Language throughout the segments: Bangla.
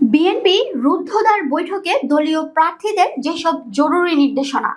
বিএনপি রুদ্ধদ্বার বৈঠকে দলীয় প্রার্থীদের যেসব জরুরি নির্দেশনা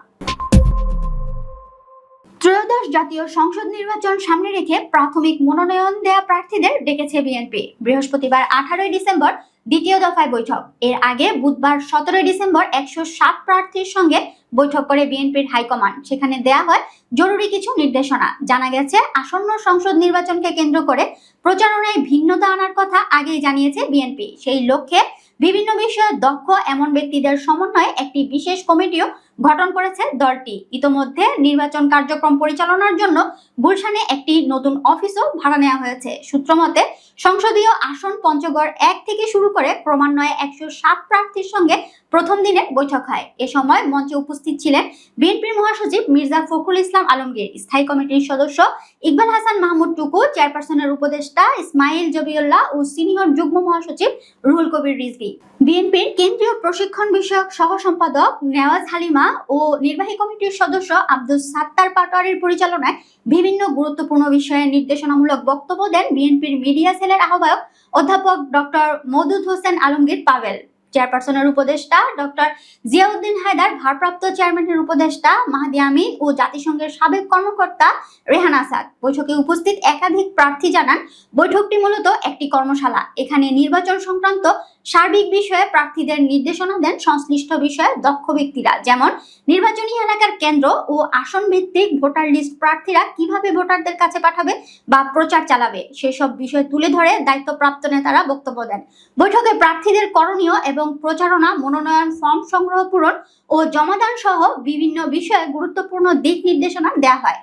ত্রয়োদশ জাতীয় সংসদ নির্বাচন সামনে রেখে প্রাথমিক মনোনয়ন দেয়া প্রার্থীদের ডেকেছে বিএনপি। বৃহস্পতিবার আঠারোই ডিসেম্বর দ্বিতীয় দফায় বৈঠক। এর আগে বুধবার সতেরোই ডিসেম্বর একশো সাত প্রার্থীর সঙ্গে বৈঠক করে বিএনপির হাইকমান্ড। সেখানে দেয়া হয় জরুরি কিছু নির্দেশনা। জানা গেছে, আসন্ন সংসদ নির্বাচনকে কেন্দ্র করে প্রচারণায় ভিন্নতা আনার কথা আগেই জানিয়েছে বিএনপি। সেই লক্ষ্যে বিভিন্ন বিষয়ে দক্ষ এমন ব্যক্তিদের সমন্বয়ে একটি বিশেষ কমিটিও গঠন করেছে দলটি। ইতোমধ্যে নির্বাচন কার্যক্রম পরিচালনার জন্য গুলশানে একটি নতুন অফিসও ভাড়া নেওয়া হয়েছে। সূত্রমতে সংসদীয় আসন পঞ্চগড় এক থেকে শুরু করে ক্রমান্বয়ে একশো সাত প্রার্থীর সঙ্গে প্রথম দিনের বৈঠক হয়। এ সময় মঞ্চে উপস্থিত ছিলেন বিএনপির মহাসচিব মির্জা ফখরুল ইসলাম আলমগীর, স্থায়ী কমিটির সদস্য ইকবাল হাসান মাহমুদ টুকু, চেয়ারপারসনের উপদেষ্টা ইসমাইল জবিউল্লাহ ও সিনিয়র যুগ্ম মহাসচিব রুহুল কবির রিজভি। বিএনপির কেন্দ্রীয় প্রশিক্ষণ বিষয়ক সহ সম্পাদক নেওয়াজ হালিমা ও নির্বাহী কমিটির সদস্য আব্দুল সাত্তার পাটোয়ারির পরিচালনায় বিভিন্ন গুরুত্বপূর্ণ বিষয়ে নির্দেশনামূলক বক্তব্য দেন বিএনপির মিডিয়া সেলের আহ্বায়ক অধ্যাপক ডক্টর মদুদ হোসেন আলমগীর পাভেল। চেয়ারপারসনের উপদেষ্টা ডক্টর জিয়াউদ্দিন হায়দার, ভারপ্রাপ্ত চেয়ারম্যানের উপদেষ্টা মাহাদি আমিন ও জাতিসংঘের সাবেক কর্মকর্তা রেহান আসাদ। বৈঠকে উপস্থিত একাধিক প্রার্থী জানান, বৈঠকটি মূলত একটি কর্মশালা। এখানে নির্বাচন সংক্রান্ত সার্বিক বিষয়ে প্রার্থীদের নির্দেশনা দেন সংশ্লিষ্ট বিষয়ে দক্ষ ব্যক্তিরা, যেমন নির্বাচনী এলাকার কেন্দ্র ও আসন ভিত্তিক ভোটার লিস্ট প্রার্থীরা কীভাবে ভোটারদের কাছে পাঠাবে বা প্রচার চালাবে, সেসব বিষয় তুলে ধরে দায়িত্বপ্রাপ্ত নেতারা বক্তব্য দেন। বৈঠকে প্রার্থীদের করণীয় এবং প্রচারণা, মনোনয়ন, ফর্ম সংগ্রহ, পূরণ ও জমাদান সহ বিভিন্ন বিষয়ে গুরুত্বপূর্ণ দিক নির্দেশনা দেওয়া হয়।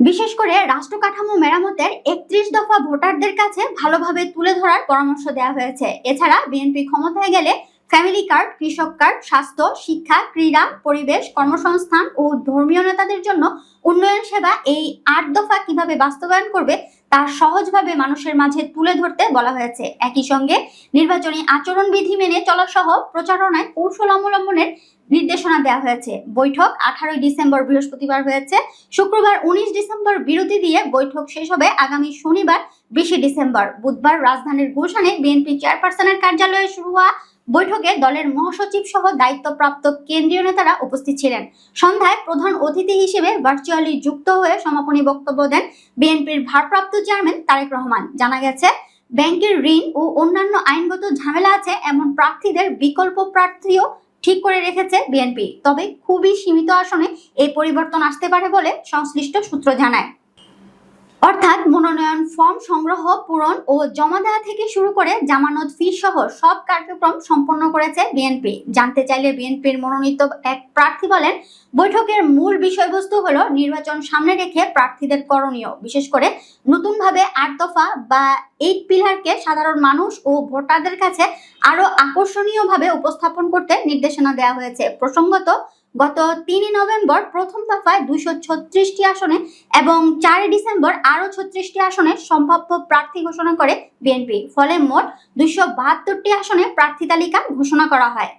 বিশেষ করে রাষ্ট্র কাঠামো মেরামতের একত্রিশ দফা ভোটারদের কাছে ভালোভাবে তুলে ধরার পরামর্শ দেওয়া হয়েছে। এছাড়া বিএনপি ক্ষমতায় গেলে ফ্যামিলি কার্ড, কৃষক কার্ড, স্বাস্থ্য, শিক্ষা, ক্রীড়া, পরিবেশ, কর্মসংস্থান ও ধর্মীয় নেতাদের জন্য উন্নয়ন সেবা এই আট দফা কীভাবে বাস্তবায়ন করবে তা সহজভাবে মানুষের মাঝে তুলে ধরতে বলা হয়েছে। একই সঙ্গে নির্বাচনী আচরণবিধি মেনে চলা সহ প্রচারণায় কৌশল অবলম্বনের নির্দেশনা দেওয়া হয়েছে। বৈঠক আঠারোই ডিসেম্বর বৃহস্পতিবার হয়েছে। শুক্রবার উনিশ ডিসেম্বর বিরতি দিয়ে বৈঠক শেষ হবে আগামী শনিবার বিশে ডিসেম্বর। বুধবার রাজধানীর গুলশানে বিএনপি চেয়ারপারসনের কার্যালয়ে শুরু হওয়া বৈঠকে দলের মহাসচিব সহ দায়িত্বপ্রাপ্ত কেন্দ্রীয় নেতারা উপস্থিত ছিলেন। সন্ধ্যায় প্রধান অতিথি হিসেবে ভার্চুয়ালি যুক্ত হয়ে সমাপনী বক্তব্য দেন বিএনপির ভারপ্রাপ্ত চেয়ারম্যান তারেক রহমান। জানা গেছে, ব্যাংকের ঋণ ও অন্যান্য আইনগত ঝামেলা আছে, এমন প্রার্থীদের বিকল্প প্রার্থীও ঠিক করে রেখেছে বিএনপি। তবে খুবই সীমিত আসনে এই পরিবর্তন আসতে পারে বলে সংশ্লিষ্ট সূত্র জানায়। অর্থাৎ মনোনয়ন ফর্ম সংগ্রহ, পূরণ ও জমা দেওয়া থেকে শুরু করে জামানত ফি সহ সব কার্যক্রম সম্পন্ন করেছে বিএনপি জানতে চাইলে বিএনপির মনোনীত এক প্রার্থী বলেন, বৈঠকের মূল বিষয়বস্তু হলো নির্বাচন সামনে রেখে প্রার্থীদের করণীয়। বিশেষ করে নতুনভাবে আট দফা বা এইট পিলারকে সাধারণ মানুষ ও ভোটারদের কাছে আরও আকর্ষণীয়ভাবে উপস্থাপন করতে নির্দেশনা দেওয়া হয়েছে। প্রসঙ্গত গত তিনই নভেম্বর প্রথম দফায় দুইশো ছত্রিশটি আসনে এবং চারই ডিসেম্বর আরও ছত্রিশটি আসনে সম্ভাব্য প্রার্থী ঘোষণা করে বিএনপি। ফলে মোট দুইশো বাহাত্তরটি আসনে প্রার্থী তালিকা ঘোষণা করা হয়।